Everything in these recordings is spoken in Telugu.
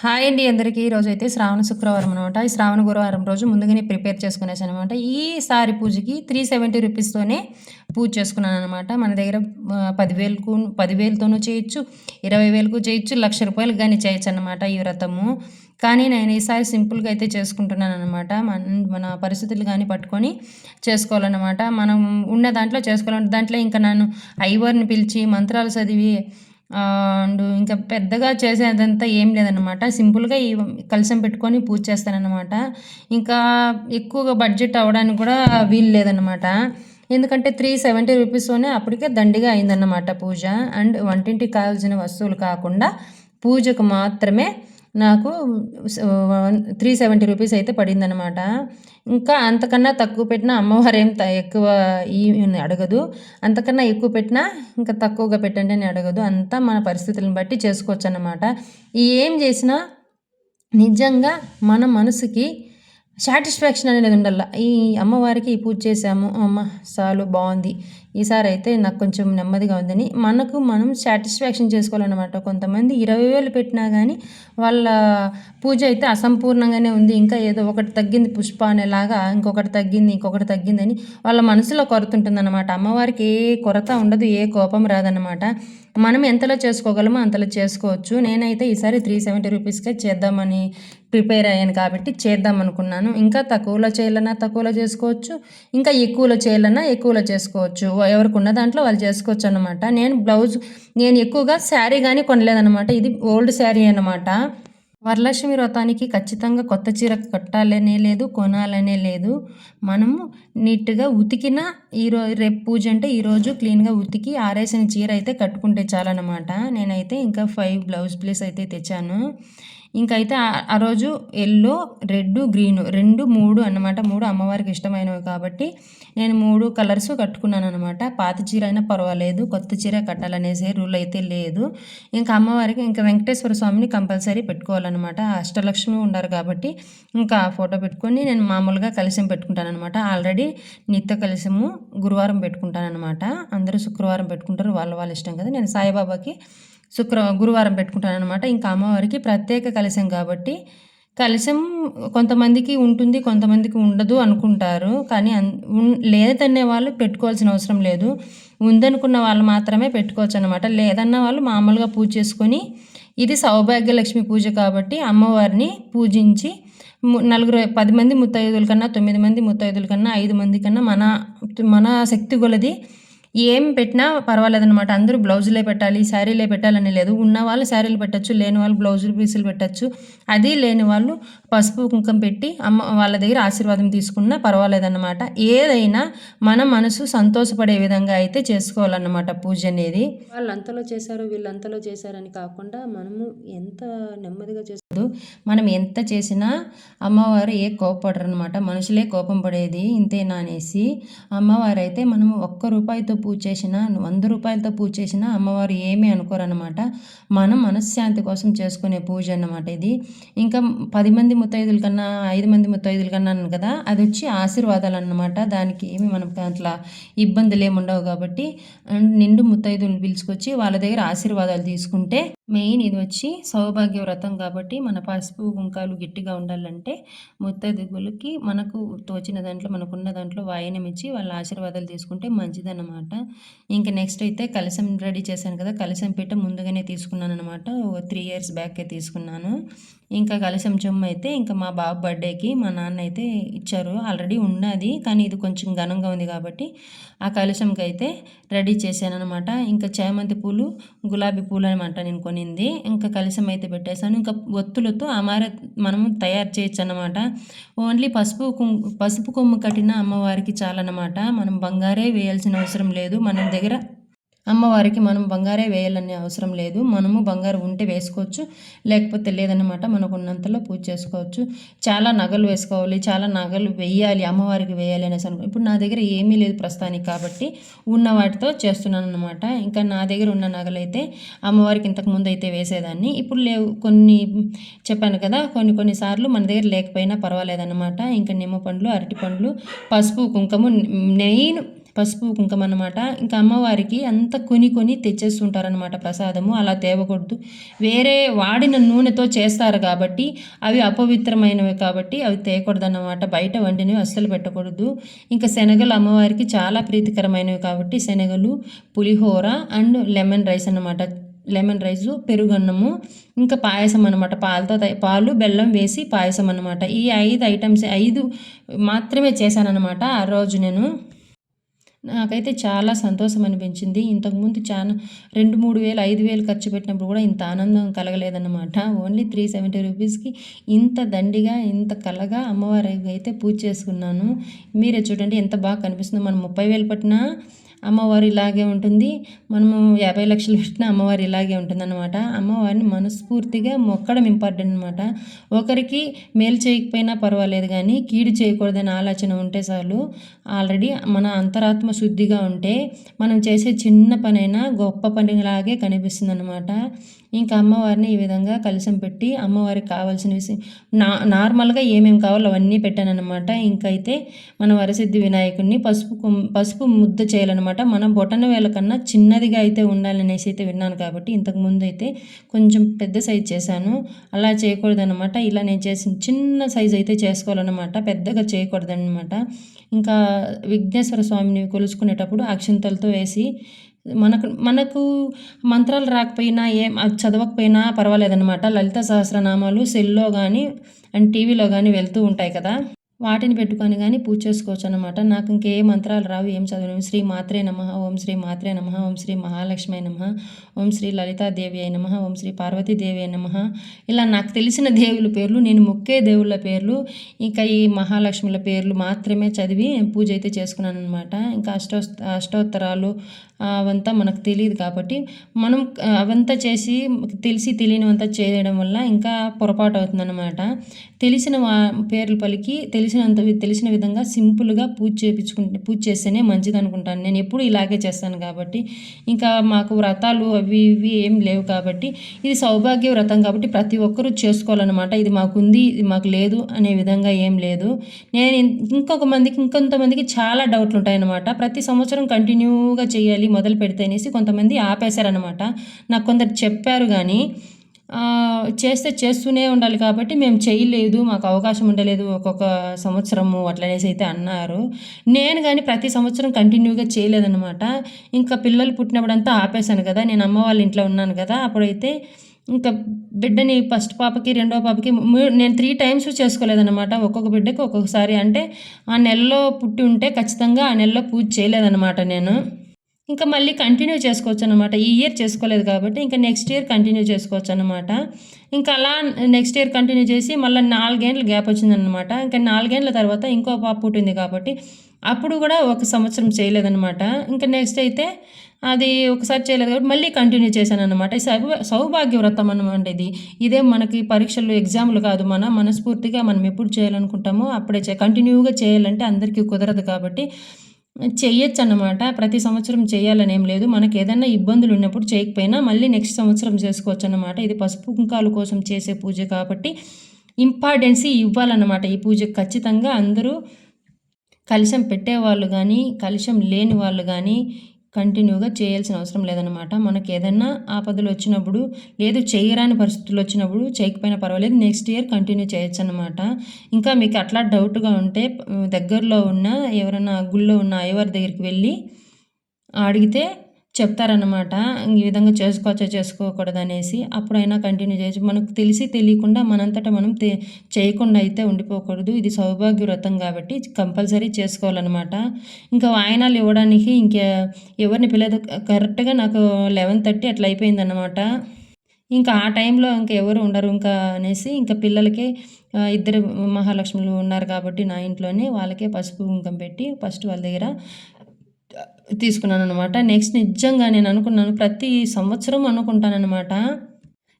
హాయ్ అండి అందరికీ. ఈరోజు అయితే శ్రావణ శుక్రవారం అనమాట ఈ శ్రావణ గురువారం రోజు ముందుగానే ప్రిపేర్ చేసుకునేసి అనమాట ఈసారి పూజకి త్రీ సెవెంటీ రూపీస్తోనే పూజ చేసుకున్నాను అనమాట మన దగ్గర పదివేలకు పదివేలతోనూ చేయొచ్చు ఇరవై వేలకు చేయొచ్చు లక్ష రూపాయలకు కానీ చేయొచ్చు అనమాట ఈ వ్రతము. కానీ నేను ఈసారి సింపుల్గా అయితే చేసుకుంటున్నాను అనమాట మన మన పరిస్థితులు కానీ పట్టుకొని చేసుకోవాలన్నమాట. మనం ఉన్న దాంట్లో చేసుకోవాలంటే దాంట్లో ఇంకా నన్ను ఐవర్ని పిలిచి మంత్రాలు చదివి అండ్ ఇంకా పెద్దగా చేసేదంతా ఏం లేదనమాట సింపుల్గా ఈ కలసం పెట్టుకొని పూజ చేస్తానన్నమాట. ఇంకా ఎక్కువగా బడ్జెట్ అవ్వడానికి కూడా వీలు లేదనమాట ఎందుకంటే త్రీ సెవెంటీ రూపీస్తోనే అప్పటికే దండిగా అయిందన్నమాట పూజ. అండ్ వంటింటికి కావాల్సిన వస్తువులు కాకుండా పూజకు మాత్రమే నాకు త్రీ సెవెంటీ రూపీస్ అయితే పడిందనమాట ఇంకా అంతకన్నా తక్కువ పెట్టినా అమ్మవారు ఏం ఎక్కువ ఈ అడగదు. అంతకన్నా ఎక్కువ పెట్టినా ఇంకా తక్కువగా పెట్టండి అని అడగదు. అంతా మన పరిస్థితులను బట్టి చేసుకోవచ్చు అన్నమాట ఏం చేసినా నిజంగా మన మనసుకి సాటిస్ఫాక్షన్ అనేది ఉండాల? ఈ అమ్మవారికి పూజ చేసాము అమ్మ చాలు బాగుంది. ఈసారి అయితే నాకు కొంచెం నెమ్మదిగా ఉందని మనకు మనం సాటిస్ఫాక్షన్ చేసుకోవాలన్నమాట. కొంతమంది ఇరవై వేలు పెట్టినా కానీ వాళ్ళ పూజ అయితే అసంపూర్ణంగానే ఉంది. ఇంకా ఏదో ఒకటి తగ్గింది పుష్ప అనేలాగా ఇంకొకటి తగ్గింది ఇంకొకటి తగ్గిందని వాళ్ళ మనసులో కొరత ఉంటుందన్నమాట. అమ్మవారికి ఏ కొరత ఉండదు ఏ కోపం రాదన్నమాట. మనం ఎంతలో చేసుకోగలమో అంతలో చేసుకోవచ్చు. నేనైతే ఈసారి త్రీ సెవెంటీ రూపీస్కే చేద్దామని ప్రిపేర్ అయ్యాను కాబట్టి చేద్దాం అనుకున్నాను. ఇంకా తక్కువలో చేయాలన్నా తక్కువలో చేసుకోవచ్చు. ఇంకా ఎక్కువలో చేయాలన్నా ఎక్కువలో చేసుకోవచ్చు. ఎవరికి ఉన్న దాంట్లో వాళ్ళు చేసుకోవచ్చు అనమాట నేను బ్లౌజ్ నేను ఎక్కువగా శారీ కానీ కొనలేదనమాట ఇది ఓల్డ్ శారీ అనమాట వరలక్ష్మి వ్రతానికి ఖచ్చితంగా కొత్త చీర కట్టాలనే లేదు కొనాలనే లేదు. మనము నీట్గా ఉతికిన ఈరోజు రేపు పూజ అంటే ఈరోజు క్లీన్గా ఉతికి ఆరేసిన చీర అయితే కట్టుకుంటే చాలన్నమాట. నేనైతే ఇంకా ఫైవ్ బ్లౌజ్ పీస్ అయితే తెచ్చాను. ఇంకైతే ఆ రోజు ఎల్లో రెడ్ గ్రీన్ రెండు మూడు అన్నమాట. మూడు అమ్మవారికి ఇష్టమైనవి కాబట్టి నేను మూడు కలర్స్ కట్టుకున్నాను అనమాట పాత చీర అయినా పర్వాలేదు కొత్త చీర కట్టాలనేసి రూల్ అయితే లేదు. ఇంకా అమ్మవారికి ఇంకా వెంకటేశ్వర స్వామిని కంపల్సరీ పెట్టుకోవాలన్నమాట. అష్టలక్ష్మి ఉండరు కాబట్టి ఇంకా ఫోటో పెట్టుకొని నేను మామూలుగా కలిసం పెట్టుకుంటాను అనమాట ఆల్రెడీ నిత్య కలిసము గురువారం పెట్టుకుంటాను అనమాట అందరూ శుక్రవారం పెట్టుకుంటారు వాళ్ళ వాళ్ళ ఇష్టం కదా. నేను సాయిబాబాకి శుక్ర గురువారం పెట్టుకుంటాను అనమాట ఇంకా అమ్మవారికి ప్రత్యేక కలశం కాబట్టి కలశం కొంతమందికి ఉంటుంది కొంతమందికి ఉండదు అనుకుంటారు. కానీ లేదనే వాళ్ళు పెట్టుకోవాల్సిన అవసరం లేదు. ఉందనుకున్న వాళ్ళు మాత్రమే పెట్టుకోవచ్చు అనమాట లేదన్న వాళ్ళు మామూలుగా పూజ చేసుకొని ఇది సౌభాగ్యలక్ష్మి పూజ కాబట్టి అమ్మవారిని పూజించి నలుగురు పది మంది ముత్తైదుల కన్నా తొమ్మిది మంది ముత్తైదుల కన్నా ఐదు మంది కన్నా మన మన శక్తి కొలది ఏం పెట్టినా పర్వాలేదనమాట అందరూ బ్లౌజులే పెట్టాలి శారీలే పెట్టాలని లేదు. ఉన్న వాళ్ళు శారీలు పెట్టచ్చు లేని వాళ్ళు బ్లౌజులు పీసులు పెట్టచ్చు. అది లేని వాళ్ళు పసుపు కుంకం పెట్టి అమ్మ వాళ్ళ దగ్గర ఆశీర్వాదం తీసుకున్నా పర్వాలేదన్నమాట. ఏదైనా మన మనసు సంతోషపడే విధంగా అయితే చేసుకోవాలన్నమాట పూజ అనేది. వాళ్ళు అంతలో చేశారు వీళ్ళు అంతలో చేశారని కాకుండా మనము ఎంత నెమ్మదిగా చేస్తారు మనం ఎంత చేసినా అమ్మవారు ఏ కోపడరు అనమాట మనుషులే కోపం పడేది ఇంతేనా అనేసి. అమ్మవారు అయితే మనం ఒక్క రూపాయితో పూజ చేసినా వంద రూపాయలతో పూజ చేసినా అమ్మవారు ఏమీ అనుకోరనమాట మనం మనశ్శాంతి కోసం చేసుకునే పూజ అన్నమాట ఇది. ఇంకా పది మంది ముత్తైదుల కన్నా ఐదు మంది ముత్తైదుల కన్నా కదా అది వచ్చి ఆశీర్వాదాలు అన్నమాట. దానికి ఏమి మనం అట్లా ఇబ్బందులు ఏమి ఉండవు కాబట్టి నిండు ముత్తైదులు పిలుచుకొచ్చి వాళ్ళ దగ్గర ఆశీర్వాదాలు తీసుకుంటే మెయిన్ ఇది వచ్చి సౌభాగ్య వ్రతం కాబట్టి మన పసుపు కుంకాలు గట్టిగా ఉండాలంటే ముత్తైదుగులకి మనకు తోచిన దాంట్లో మనకున్న దాంట్లో వాయనం ఇచ్చి వాళ్ళ ఆశీర్వాదాలు తీసుకుంటే మంచిదన్నమాట. ఇంకా నెక్స్ట్ అయితే కలిసం రెడీ చేశాను కదా కలిసం పీట ముందుగానే తీసుకున్నాను అనమాట. త్రీ ఇయర్స్ బ్యాకే తీసుకున్నాను. ఇంకా కలిసం చెమ్మ అయితే ఇంకా మా బాబు బర్త్డేకి మా నాన్న అయితే ఇచ్చారు. ఆల్రెడీ ఉన్నది కానీ ఇది కొంచెం ఘనంగా ఉంది కాబట్టి ఆ కలిసంకి అయితే రెడీ చేశాను అనమాట. ఇంకా చామంతి పూలు గులాబీ పూలు అనమాట నేను కొనింది. ఇంకా కలిసం అయితే పెట్టేశాను. ఇంకా ఒత్తులతో అమార మనము తయారు చేయొచ్చు అనమాట. ఓన్లీ పసుపు పసుపు కొమ్ము కట్టిన అమ్మవారికి చాలన్నమాట మనం బంగారే వేయాల్సిన అవసరం లేదు మన దగ్గర అమ్మవారికి మనం బంగారే వేయాలనే అవసరం లేదు. మనము బంగారు ఉంటే వేసుకోవచ్చు లేకపోతే లేదన్నమాట మనకున్నంతలో పూజ చేసుకోవచ్చు. చాలా నగలు వేసుకోవాలి చాలా నగలు వేయాలి అమ్మవారికి వేయాలి అనేసి అనుకో ఇప్పుడు నా దగ్గర ఏమీ లేదు ప్రస్తుతానికి కాబట్టి ఉన్న వాటితో చేస్తున్నాను అనమాట ఇంకా నా దగ్గర ఉన్న నగలు అయితే అమ్మవారికి ఇంతకు ముందు అయితే వేసేదాన్ని. ఇప్పుడు లేవు కొన్ని చెప్పాను కదా కొన్ని కొన్నిసార్లు మన దగ్గర లేకపోయినా పర్వాలేదన్నమాట. ఇంకా నిమ్మ పండ్లు అరటి పండ్లు పసుపు కుంకుమ మెయిన్ పసుపు కుంకుమ అనమాట ఇంకా అమ్మవారికి అంత కొని కొని తెచ్చేస్తుంటారనమాట ప్రసాదము. అలా తేవకూడదు. వేరే వాడిన నూనెతో చేస్తారు కాబట్టి అవి అపవిత్రమైనవి కాబట్టి అవి తేయకూడదన్నమాట బయట వండినవి అస్సలు పెట్టకూడదు. ఇంకా శనగలు అమ్మవారికి చాలా ప్రీతికరమైనవి కాబట్టి శనగలు పులిహోర అండ్ లెమన్ రైస్ అన్నమాట. లెమన్ రైసు పెరుగన్నము ఇంకా పాయసం అనమాట పాలతో పాలు బెల్లం వేసి పాయసం అనమాట ఈ ఐదు ఐటమ్స్ ఐదు మాత్రమే చేశానన్నమాట. ఆ రోజు నేను నాకైతే చాలా సంతోషం అనిపించింది ఇంతకుముందు చాలా రెండు మూడు వేలు ఐదు వేలు ఖర్చు పెట్టినప్పుడు కూడా ఇంత ఆనందం కలగలేదన్నమాట. ఓన్లీ త్రీ సెవెంటీ రూపీస్కి ఇంత దండిగా ఇంత కలగా అమ్మవారి అయితే పూజ చేసుకున్నాను. మీరే చూడండి ఎంత బాగా కనిపిస్తుందో. మనం ముప్పై వేలు పట్టినా అమ్మవారు ఇలాగే ఉంటుంది. మనము యాభై లక్షలు పెట్టిన అమ్మవారు ఇలాగే ఉంటుందన్నమాట. అమ్మవారిని మనస్ఫూర్తిగా మొక్కడం ఇంపార్టెంట్ అనమాట ఒకరికి మేలు చేయకపోయినా పర్వాలేదు కానీ కీడు చేయకూడదని ఆలోచన ఉంటే చాలు. ఆల్రెడీ మన అంతరాత్మ శుద్ధిగా ఉంటే మనం చేసే చిన్న పనైనా గొప్ప పనిలాగే కనిపిస్తుంది అనమాట ఇంకా అమ్మవారిని ఈ విధంగా కలిసం పెట్టి అమ్మవారికి కావాల్సినవి నా నార్మల్గా ఏమేమి కావాలో అవన్నీ పెట్టానన్నమాట. ఇంకైతే మన వరసిద్ధి వినాయకుడిని పసుపు పసుపు ముద్ద చేయాలన్నమాట. మనం బొటన వేల కన్నా చిన్నదిగా అయితే ఉండాలనేసి అయితే విన్నాను కాబట్టి ఇంతకు ముందు అయితే కొంచెం పెద్ద సైజ్ చేశాను. అలా చేయకూడదనమాట ఇలా నేను చేసిన చిన్న సైజ్ అయితే చేసుకోవాలన్నమాట. పెద్దగా చేయకూడదనమాట ఇంకా విఘ్నేశ్వర స్వామిని కొలుసుకునేటప్పుడు అక్షంతలతో వేసి మనకు మనకు మంత్రాలు రాకపోయినా ఏం అది చదవకపోయినా పర్వాలేదన్నమాట. లలిత సహస్రనామాలు సెల్లో కానీ అండ్ టీవీలో కానీ వెళ్తూ ఉంటాయి కదా. వాటిని పెట్టుకొని కానీ పూజ చేసుకోవచ్చు అనమాట నాకు ఇంకే మంత్రాలు రావు. ఏం చదవను? శ్రీ మాత్రే నమ. ఓం శ్రీ మాత్రే నమ. ఓం శ్రీ మహాలక్ష్మి నమ. ఓం శ్రీ లలితాదేవి అయి నమ. ఓం శ్రీ పార్వతీదేవి అయి నమ. ఇలా నాకు తెలిసిన దేవుల పేర్లు నేను మొక్కే దేవుళ్ళ పేర్లు ఇంకా ఈ మహాలక్ష్మిల పేర్లు మాత్రమే చదివి పూజ అయితే చేసుకున్నాను అనమాట ఇంకా అష్టో అష్టోత్తరాలు అవంతా మనకు తెలియదు కాబట్టి మనం అవంతా చేసి తెలిసి తెలియనివంతా చేయడం వల్ల ఇంకా పొరపాటు అవుతుందన్నమాట. తెలిసిన పేర్లు పలికి తెలిసినంత తెలిసిన విధంగా సింపుల్గా పూజ చేయించుకుంటే పూజ చేస్తేనే మంచిది అనుకుంటాను. నేను ఎప్పుడు ఇలాగే చేస్తాను కాబట్టి. ఇంకా మాకు వ్రతాలు అవి ఇవి ఏం లేవు కాబట్టి ఇది సౌభాగ్య వ్రతం కాబట్టి ప్రతి ఒక్కరూ చేసుకోవాలన్నమాట. ఇది మాకుంది ఇది మాకు లేదు అనే విధంగా ఏం లేదు. నేను ఇంకొక మందికి ఇంకొంతమందికి చాలా డౌట్లు ఉంటాయన్నమాట ప్రతి సంవత్సరం కంటిన్యూగా చేయాలి మళ్ళీ మొదలు పెడితే అనేసి కొంతమంది ఆపేశారనమాట నాకు కొందరు చెప్పారు కానీ చేస్తే చేస్తూనే ఉండాలి కాబట్టి మేము చేయలేదు మాకు అవకాశం ఉండలేదు ఒక్కొక్క సంవత్సరము అట్లనేసి అయితే అన్నారు. నేను కానీ ప్రతి సంవత్సరం కంటిన్యూగా చేయలేదన్నమాట. ఇంకా పిల్లలు పుట్టినప్పుడంతా ఆపేశాను కదా నేను అమ్మ వాళ్ళ ఇంట్లో ఉన్నాను కదా అప్పుడైతే ఇంకా బిడ్డని ఫస్ట్ పాపకి రెండో పాపకి నేను త్రీ టైమ్స్ చేసుకోలేదన్నమాట. ఒక్కొక్క బిడ్డకి ఒక్కొక్కసారి అంటే ఆ నెలలో పుట్టి ఉంటే ఖచ్చితంగా ఆ నెలలో పూజ చేయలేదన్నమాట నేను. ఇంకా మళ్ళీ కంటిన్యూ చేసుకోవచ్చు అనమాట ఈ ఇయర్ చేసుకోలేదు కాబట్టి ఇంకా నెక్స్ట్ ఇయర్ కంటిన్యూ చేసుకోవచ్చు అనమాట ఇంకా అలా నెక్స్ట్ ఇయర్ కంటిన్యూ చేసి మళ్ళీ నాలుగేండ్ల గ్యాప్ వచ్చిందనమాట ఇంకా నాలుగేండ్ల తర్వాత ఇంకో పాప పుట్టింది కాబట్టి అప్పుడు కూడా ఒక సంవత్సరం చేయలేదనమాట ఇంకా నెక్స్ట్ అయితే అది ఒకసారి చేయలేదు కాబట్టి మళ్ళీ కంటిన్యూ చేశాను అనమాట సౌభా సౌభాగ్య వ్రతం అనమాట ఇది. ఇదే మనకి పరీక్షలు ఎగ్జామ్లు కాదు. మన మనస్ఫూర్తిగా మనం ఎప్పుడు చేయాలనుకుంటామో అప్పుడే కంటిన్యూగా చేయాలంటే అందరికీ కుదరదు కాబట్టి చెయ్యొచ్చు అనమాట ప్రతి సంవత్సరం చేయాలని ఏం లేదు. మనకి ఏదైనా ఇబ్బందులు ఉన్నప్పుడు చేయకపోయినా మళ్ళీ నెక్స్ట్ సంవత్సరం చేసుకోవచ్చు అన్నమాట ఇది పసుపు కుంకాల కోసం చేసే పూజ కాబట్టి ఇంపార్టెన్సీ ఇవ్వాలన్నమాట. ఈ పూజ ఖచ్చితంగా అందరూ కలుషం పెట్టేవాళ్ళు కానీ కలుషం లేని వాళ్ళు కానీ కంటిన్యూగా చేయాల్సిన అవసరం లేదనమాట మనకి ఏదైనా ఆపదలు వచ్చినప్పుడు లేదు చేయరాని పరిస్థితులు వచ్చినప్పుడు చేయకపోయినా పర్వాలేదు నెక్స్ట్ ఇయర్ కంటిన్యూ చేయొచ్చు అనమాట ఇంకా మీకు అట్లా డౌట్గా ఉంటే దగ్గరలో ఉన్న ఎవరైనా గుళ్ళో ఉన్న అయ్యవారి దగ్గరికి వెళ్ళి అడిగితే చెప్తారనమాట ఈ విధంగా చేసుకోవచ్చా చేసుకోకూడదు అనేసి అప్పుడైనా కంటిన్యూ చేయొచ్చు. మనకు తెలిసి తెలియకుండా మనంతటా మనం చేయకుండా అయితే ఉండిపోకూడదు. ఇది సౌభాగ్య వ్రతం కాబట్టి కంపల్సరీ చేసుకోవాలన్నమాట. ఇంకా వాయనాలు ఇవ్వడానికి ఇంకా ఎవరిని పిల్లదు కరెక్ట్గా నాకు లెవెన్ థర్టీ అట్లా అయిపోయిందన్నమాట. ఇంకా ఆ టైంలో ఇంకా ఎవరు ఉండరు ఇంకా అనేసి ఇంకా పిల్లలకి ఇద్దరు మహాలక్ష్ములు ఉన్నారు కాబట్టి నా ఇంట్లోనే వాళ్ళకే పసుపు కుంకం పెట్టి ఫస్ట్ వాళ్ళ దగ్గర తీసుకున్నాను అనమాట నెక్స్ట్ నిజంగా నేను అనుకున్నాను ప్రతి సంవత్సరం అనుకుంటానమాట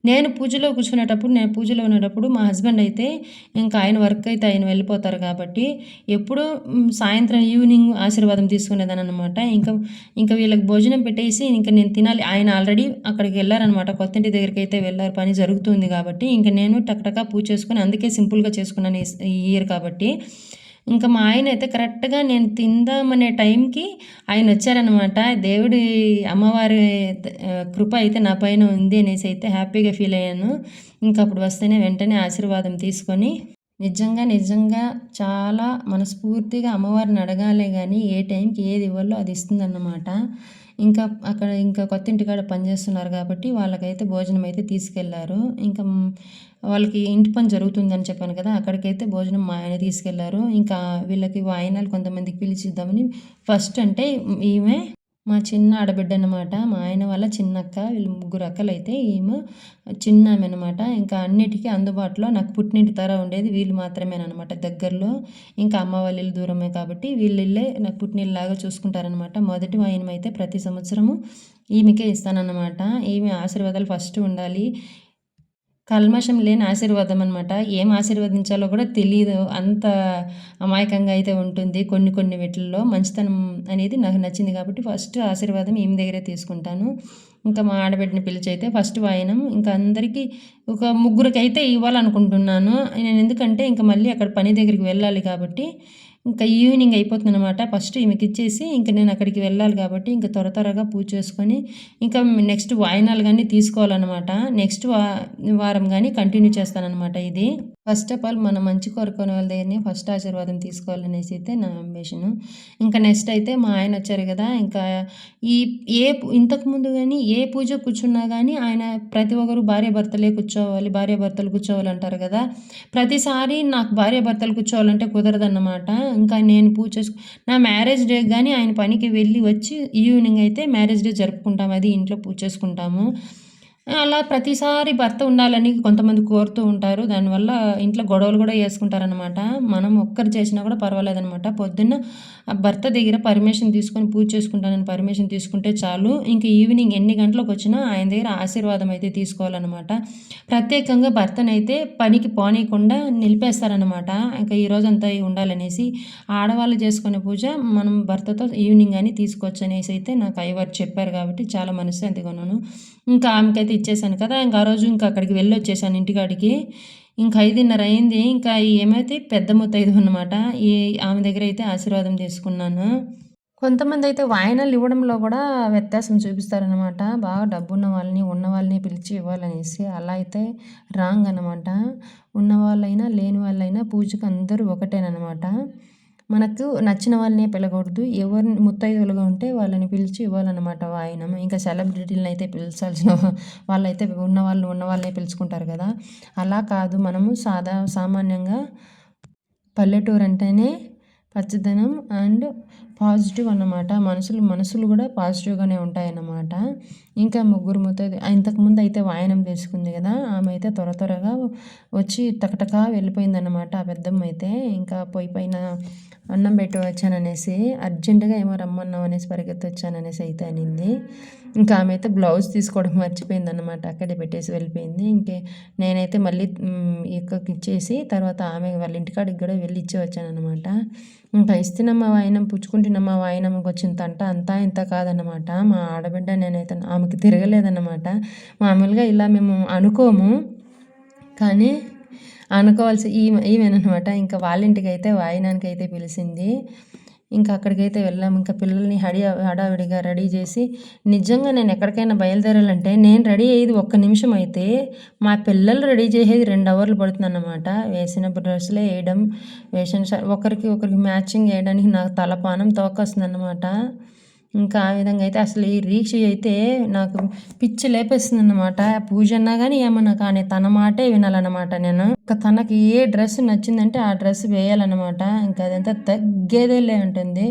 నేను పూజలో కూర్చునేటప్పుడు నేను పూజలో ఉండేటప్పుడు మా హస్బెండ్ అయితే ఇంకా ఆయన వర్క్ అయితే ఆయన వెళ్ళిపోతారు కాబట్టి ఎప్పుడూ సాయంత్రం ఈవినింగ్ ఆశీర్వాదం తీసుకునేదాని అనమాట ఇంకా ఇంకా వీళ్ళకి భోజనం పెట్టేసి ఇంకా నేను తినాలి. ఆయన ఆల్రెడీ అక్కడికి వెళ్ళారనమాట కొత్తింటి దగ్గరికి అయితే వెళ్ళారు. పని జరుగుతుంది కాబట్టి ఇంకా నేను టక్టకా పూజ చేసుకుని అందుకే సింపుల్గా చేసుకున్నాను ఈ ఇయర్ కాబట్టి. ఇంకా మా ఆయన అయితే కరెక్ట్గా నేను తిందామనే టైంకి ఆయన వచ్చారనమాట దేవుడి అమ్మవారి కృప అయితే నా పైన ఉంది అనేసి అయితే హ్యాపీగా ఫీల్ అయ్యాను. ఇంకా అప్పుడు వస్తేనే వెంటనే ఆశీర్వాదం తీసుకొని నిజంగా నిజంగా చాలా మనస్ఫూర్తిగా అమ్మవారిని అడగాలే కానీ ఏ టైంకి ఏది ఇవ్వాలో అది ఇస్తుందన్నమాట. ఇంకా అక్కడ ఇంకా కొత్త ఇంటికాడ పనిచేస్తున్నారు కాబట్టి వాళ్ళకైతే భోజనం అయితే తీసుకెళ్ళారు. ఇంకా వాళ్ళకి ఇంటి పని జరుగుతుందని చెప్పాను కదా అక్కడికైతే భోజనం మా ఆయన తీసుకెళ్ళారు. ఇంకా వీళ్ళకి వాయినాలు కొంతమందికి పిలిచిద్దామని ఫస్ట్ అంటే ఈమె మా చిన్న ఆడబిడ్డ అనమాట మా ఆయన వాళ్ళ చిన్నక్క వీళ్ళు ముగ్గురు అక్కలు అయితే ఈమె చిన్న ఆమె అనమాట ఇంకా అన్నిటికీ అందుబాటులో నాకు పుట్టినింటి తర ఉండేది వీళ్ళు మాత్రమేనమాట దగ్గరలో. ఇంకా అమ్మ వాళ్ళ దూరమే కాబట్టి వీళ్ళు నాకు పుట్టినిల్లాగా చూసుకుంటారనమాట మొదటి వాయినం అయితే ప్రతి సంవత్సరము ఈమెకే ఇస్తానన్నమాట. ఈమె ఆశీర్వాదాలు ఫస్ట్ ఉండాలి. కల్మషం లేని ఆశీర్వాదం అనమాట ఏం ఆశీర్వదించాలో కూడా తెలియదు అంత అమాయకంగా అయితే ఉంటుంది కొన్ని కొన్ని వీటిల్లో. మంచితనం అనేది నాకు నచ్చింది కాబట్టి ఫస్ట్ ఆశీర్వాదం ఈమె దగ్గరే తీసుకుంటాను. ఇంకా మా ఆడబిడ్డని పిలిచి అయితే ఫస్ట్ వాయినం. ఇంకా అందరికీ ఒక ముగ్గురికి అయితే ఇవ్వాలనుకుంటున్నాను. నేను ఎందుకంటే ఇంకా మళ్ళీ అక్కడ పని దగ్గరికి వెళ్ళాలి కాబట్టి ఇంకా ఈవినింగ్ అయిపోతుంది అనమాట ఫస్ట్ ఈమెకి ఇచ్చేసి ఇంకా నేను అక్కడికి వెళ్ళాలి కాబట్టి ఇంకా త్వర త్వరగా పూజ చేసుకొని ఇంకా నెక్స్ట్ వాయినాలు కానీ తీసుకోవాలన్నమాట. నెక్స్ట్ వా వారం కానీ కంటిన్యూ చేస్తానన్నమాట ఇది. ఫస్ట్ ఆఫ్ ఆల్ మన మంచి కోరుకునే వాళ్ళ దగ్గరనే ఫస్ట్ ఆశీర్వాదం తీసుకోవాలనేసి అయితే నా అంబిషన్ ఇంకా నెక్స్ట్ అయితే మా ఆయన వచ్చారు కదా ఇంకా ఈ ఏ ఇంతకుముందు ఇంతకు ముందు కానీ ఏ పూజ కూర్చున్నా కానీ ఆయన ప్రతి ఒక్కరు భార్య భర్తలే కూర్చోవాలి భార్య భర్తలు కూర్చోవాలి అంటారు కదా. ప్రతిసారి నాకు భార్య భర్తలు కూర్చోవాలంటే కుదరదన్నమాట. ఇంకా నేను పూజ నా మ్యారేజ్ డే కానీ ఆయన పనికి వెళ్ళి వచ్చి ఈవినింగ్ అయితే మ్యారేజ్ డే జరుపుకుంటాం అది ఇంట్లో పూజ చేసుకుంటాము. అలా ప్రతిసారి భర్త ఉండాలని కొంతమంది కోరుతూ ఉంటారు. దానివల్ల ఇంట్లో గొడవలు కూడా వేసుకుంటారనమాట మనం ఒక్కరు చేసినా కూడా పర్వాలేదనమాట పొద్దున్న ఆ భర్త దగ్గర పర్మిషన్ తీసుకొని పూజ చేసుకుంటానని పర్మిషన్ తీసుకుంటే చాలు. ఇంకా ఈవినింగ్ ఎన్ని గంటలకు వచ్చినా ఆయన దగ్గర ఆశీర్వాదం అయితే తీసుకోవాలన్నమాట. ప్రత్యేకంగా భర్తనైతే పనికి పోనీయకుండా నిలిపేస్తారనమాట ఇంకా ఈ రోజంతా ఉండాలనేసి ఆడవాళ్ళు చేసుకునే పూజ మనం భర్తతో ఈవినింగ్ అని తీసుకోవచ్చు అనేసి అయితే నాకు అయ్యవారు చెప్పారు కాబట్టి చాలా మనశ్శాంతిగా ఉన్నాను. ఇంకా ఆమెకైతే ఇచ్చేసాను కదా. ఇంకా ఆ రోజు ఇంకా అక్కడికి వెళ్ళి వచ్చేసాను ఇంటికాడికి. ఇంకా ఐదున్నర అయింది. ఇంకా ఏమైతే పెద్ద ముత్తైదు అనమాట ఈ ఆమె దగ్గర అయితే ఆశీర్వాదం తీసుకున్నాను. కొంతమంది అయితే వాయనాలు ఇవ్వడంలో కూడా వ్యత్యాసం చూపిస్తారనమాట బాగా డబ్బున్న వాళ్ళని ఉన్న వాళ్ళని పిలిచి ఇవ్వాలనేసి అలా అయితే రాంగ్ అనమాట ఉన్న వాళ్ళైనా లేని వాళ్ళైనా పూజకు అందరూ ఒకటేనమాట మనకు నచ్చిన వాళ్ళని పిలకూడదు ఎవరిని ముత్తైదులుగా ఉంటే వాళ్ళని పిలిచి ఇవ్వాలన్నమాట వాయనం ఇంకా సెలబ్రిటీలను అయితే పిలిచాల్సిన వాళ్ళైతే ఉన్న వాళ్ళు ఉన్న వాళ్ళనే పిలుచుకుంటారు కదా. అలా కాదు. మనము సాదా సామాన్యంగా పల్లెటూరు అంటేనే పచ్చదనం అండ్ పాజిటివ్ అన్నమాట. మనసులు మనసులు కూడా పాజిటివ్గానే ఉంటాయన్నమాట. ఇంకా ముగ్గురు ముత్తైదు ఇంతకుముందు అయితే వాయనం తీసుకుంది కదా ఆమె అయితే త్వర త్వరగా వచ్చి టకటకా వెళ్ళిపోయిందన్నమాట ఆ పెద్దమ్మ అయితే. ఇంకా పొయ్యి పైన అన్నం పెట్టి వచ్చాననేసి అర్జెంటుగా ఏమో రమ్మన్నాం అనేసి పరిగెత్తి వచ్చాననేసి అయితే అనింది. ఇంకా ఆమె అయితే బ్లౌజ్ తీసుకోవడం మర్చిపోయింది అనమాట అక్కడే పెట్టేసి వెళ్ళిపోయింది. ఇంకే నేనైతే మళ్ళీ మ్, ఇచ్చేసి తర్వాత ఆమె వాళ్ళ ఇంటికాడికి కూడా వెళ్ళి ఇచ్చి వచ్చానమాట ఇంకా ఇస్తున్నమ్మ వాయినం మా వాయినమ్మకి వచ్చిన తంట అంతా ఇంత కాదన్నమాట. మా ఆడబిడ్డ నేనైతే ఆమెకి తిరగలేదన్నమాట. మామూలుగా ఇలా మేము అనుకోము. కానీ అనుకోవాల్సి ఈమె ఈమెనమాట ఇంకా వాళ్ళ ఇంటికి అయితే వాయినానికి అయితే పిలిచింది. ఇంకా అక్కడికైతే వెళ్ళాం. ఇంకా పిల్లల్ని హడి హడావిడిగా రెడీ చేసి నిజంగా నేను ఎక్కడికైనా బయలుదేరాలంటే నేను రెడీ అయ్యేది ఒక్క నిమిషం అయితే మా పిల్లలు రెడీ చేసేది రెండు అవర్లు పడుతుంది అన్నమాట వేసిన డ్రెస్సులే వేయడం వేసిన ఒకరికి ఒకరికి మ్యాచింగ్ వేయడానికి నాకు తలపానం తోకొస్తుంది అన్నమాట ఇంకా ఆ విధంగా అయితే అసలు ఈ రీక్ష అయితే నాకు పిచ్చి లేపేస్తుంది అనమాట పూజ అన్నా కానీ ఏమన్నా కానీ తన మాటే వినాలన్నమాట నేను. ఇంకా తనకి ఏ డ్రెస్ నచ్చిందంటే ఆ డ్రెస్ వేయాలన్నమాట. ఇంకా అదంతా తగ్గేదే లే ఉంటుంది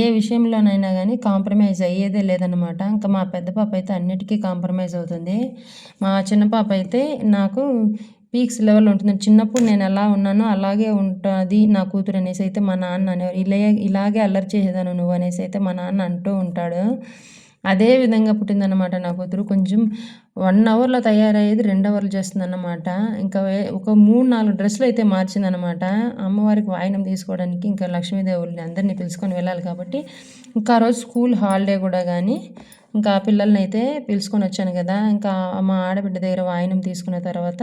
ఏ విషయంలోనైనా కానీ కాంప్రమైజ్ అయ్యేదే లేదనమాట ఇంకా మా పెద్ద పాప అయితే అన్నిటికీ కాంప్రమైజ్ అవుతుంది. మా చిన్న పాప అయితే నాకు పీక్స్ లెవెల్ ఉంటుంది చిన్నప్పుడు నేను ఎలా ఉన్నానో అలాగే ఉంటుంది నా కూతురు అనేసి అయితే మా నాన్న అనేవారు. ఇలా ఇలాగే అల్లరి చేసేదాను నువ్వు అనేసి అయితే మా నాన్న అంటూ ఉంటాడు. అదే విధంగా పుట్టిందన్నమాట నా కూతురు. కొంచెం వన్ అవర్లో తయారయ్యేది రెండు అవర్లు చేస్తుందన్నమాట. ఇంకా ఒక మూడు నాలుగు డ్రెస్సులు అయితే మార్చిందన్నమాట. అమ్మవారికి వాయినం తీసుకోవడానికి ఇంకా లక్ష్మీదేవుల్ని అందరినీ పిలుచుకొని వెళ్ళాలి కాబట్టి ఇంకా ఆ రోజు స్కూల్ హాలిడే కూడా కానీ ఇంకా పిల్లల్ని అయితే పిలుచుకొని వచ్చాను కదా. ఇంకా మా ఆడబిడ్డ దగ్గర వాయినం తీసుకున్న తర్వాత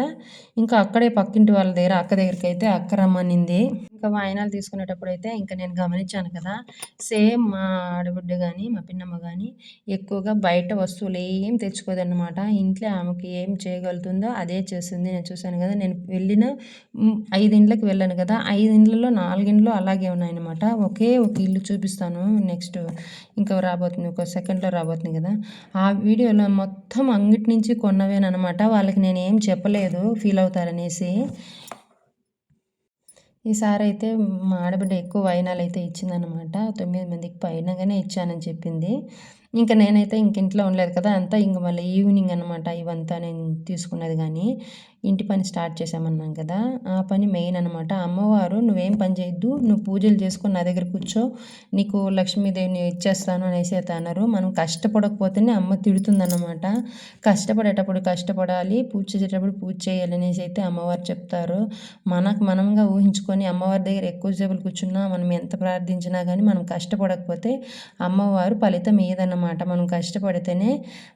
ఇంకా అక్కడే పక్కింటి వాళ్ళ దగ్గర అక్క దగ్గరికి అయితే అక్క రమ్మనింది. ఇంకా వాయినాలు తీసుకునేటప్పుడు అయితే ఇంకా నేను గమనించాను కదా సేమ్ మా ఆడబిడ్డ కానీ మా పిన్నమ్మ కానీ ఎక్కువగా బయట వస్తువులు ఏం తెచ్చుకోదన్నమాట. ఇంట్లో ఆమెకి ఏం చేయగలుగుతుందో అదే చేస్తుంది. నేను చూశాను కదా నేను వెళ్ళిన ఐదు వెళ్ళాను కదా ఐదిండ్లలో నాలుగిండ్లు అలాగే ఉన్నాయన్నమాట. ఒకే ఒక ఇల్లు చూపిస్తాను నెక్స్ట్. ఇంకా రాబోతుంది ఒక సెకండ్లో రాబోతుంది కదా. ఆ వీడియోలో మొత్తం అంగిటి నుంచి కొన్నవేనమాట వాళ్ళకి నేను ఏం చెప్పలేదు ఫీల్ అవుతారనేసి. ఈసారి అయితే మా ఆడబిడ్డ ఎక్కువ వైనాలు అయితే ఇచ్చిందనమాట తొమ్మిది మందికి పైనగానే ఇచ్చానని చెప్పింది. ఇంకా నేనైతే ఇంక ఇంట్లో ఉండలేదు కదా అంతా ఇంక మళ్ళీ ఈవినింగ్ అనమాట ఇవంతా నేను తీసుకున్నది కానీ ఇంటి పని స్టార్ట్ చేసామన్నాం కదా ఆ పని మెయిన్ అనమాట అమ్మవారు నువ్వేం పని చేయొద్దు నువ్వు పూజలు చేసుకుని నా దగ్గర కూర్చో నీకు లక్ష్మీదేవిని ఇచ్చేస్తాను అనేసి అయితే అన్నారు. మనం కష్టపడకపోతేనే అమ్మ తిడుతుందన్నమాట. కష్టపడేటప్పుడు కష్టపడాలి పూజ చేసేటప్పుడు పూజ చేయాలి అనేసి అయితే అమ్మవారు చెప్తారు. మనకు మనంగా ఊహించుకొని అమ్మవారి దగ్గర ఎక్కువసేపులు కూర్చున్నా మనం ఎంత ప్రార్థించినా కానీ మనం కష్టపడకపోతే అమ్మవారు ఫలితం ఏదన్నమాట మనం కష్టపడితేనే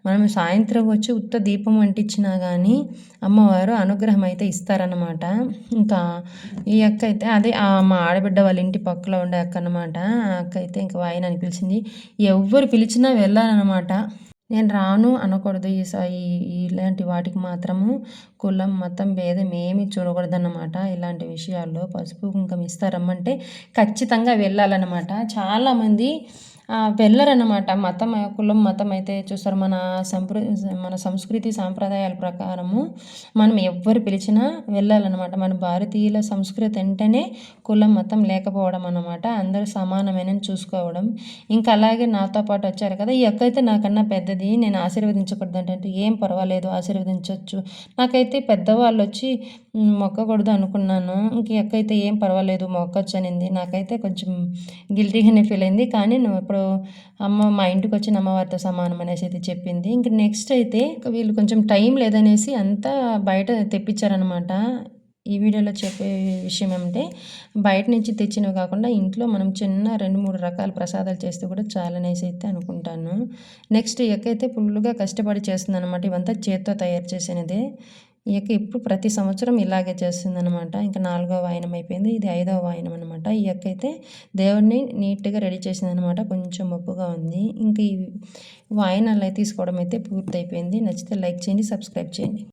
మనం సాయంత్రం వచ్చి ఉత్త దీపం అంటించినా కానీ అమ్మవారు అనుగ్రహం అయితే ఇస్తారనమాట ఇంకా ఈ అక్క అయితే అదే మా ఆడబిడ్డ వాళ్ళ ఇంటి పక్కలో ఉండే అక్క అనమాట ఆ అక్క అయితే ఇంకా వాయిన అని పిలిచింది. ఎవరు పిలిచినా వెళ్ళాలన్నమాట. నేను రాను అనకూడదు ఈ ఇలాంటి వాటికి మాత్రము కులం మతం భేదం ఏమి చూడకూడదన్నమాట. ఇలాంటి విషయాల్లో పసుపు కుంకం ఇస్తారమ్మంటే ఖచ్చితంగా వెళ్ళాలన్నమాట. చాలామంది వెళ్ళరన్నమాట మతం కులం మతం అయితే చూస్తారు మన సంప్ర మన సంస్కృతి సాంప్రదాయాల ప్రకారము మనం ఎవ్వరు పిలిచినా వెళ్ళాలన్నమాట మన భారతీయుల సంస్కృతి అంటేనే కులం మతం లేకపోవడం అన్నమాట. అందరూ సమానమైన చూసుకోవడం. ఇంకా అలాగే నాతో పాటు వచ్చారు కదా ఈ అక్క అయితే నాకన్నా పెద్దది నేను ఆశీర్వదించకూడదు అంటే ఏం పర్వాలేదు ఆశీర్వదించవచ్చు నాకైతే పెద్దవాళ్ళు వచ్చి మొక్కకూడదు అనుకున్నాను ఇంక అక్క అయితే ఏం పర్వాలేదు మొక్కొచ్చు అనింది నాకైతే కొంచెం గిల్టీగానే ఫీల్ అయింది. కానీ నువ్వు ఇప్పుడు అమ్మ మా ఇంటికి వచ్చిన అమ్మవారితో సమానం అనేసి అయితే చెప్పింది. ఇంక నెక్స్ట్ అయితే వీళ్ళు కొంచెం టైం లేదనేసి అంతా బయట తెప్పించారనమాట ఈ వీడియోలో చెప్పే విషయం ఏమంటే బయట నుంచి తెచ్చినవి కాకుండా ఇంట్లో మనం చిన్న రెండు మూడు రకాల ప్రసాదాలు చేస్తే కూడా చాలా నైస్ అయితే అనుకుంటాను. నెక్స్ట్ ఎక్కైతే ఫుల్గా కష్టపడి చేస్తుంది అనమాట ఇవంతా చేత్తో తయారు చేసినదే. ఇక ఇప్పుడు ప్రతి సంవత్సరం ఇలాగే చేస్తుందనమాట ఇంకా నాలుగో వాయనం అయిపోయింది. ఇది ఐదవ వాయనం అనమాట ఈ యొక్క అయితే దేవుడిని నీట్గా రెడీ చేసిందనమాట కొంచెం మబ్బుగా ఉంది. ఇంకా ఈ వాయనాలు తీసుకోవడం అయితే పూర్తి అయిపోయింది నచ్చితే లైక్ చేయండి సబ్స్క్రైబ్ చేయండి.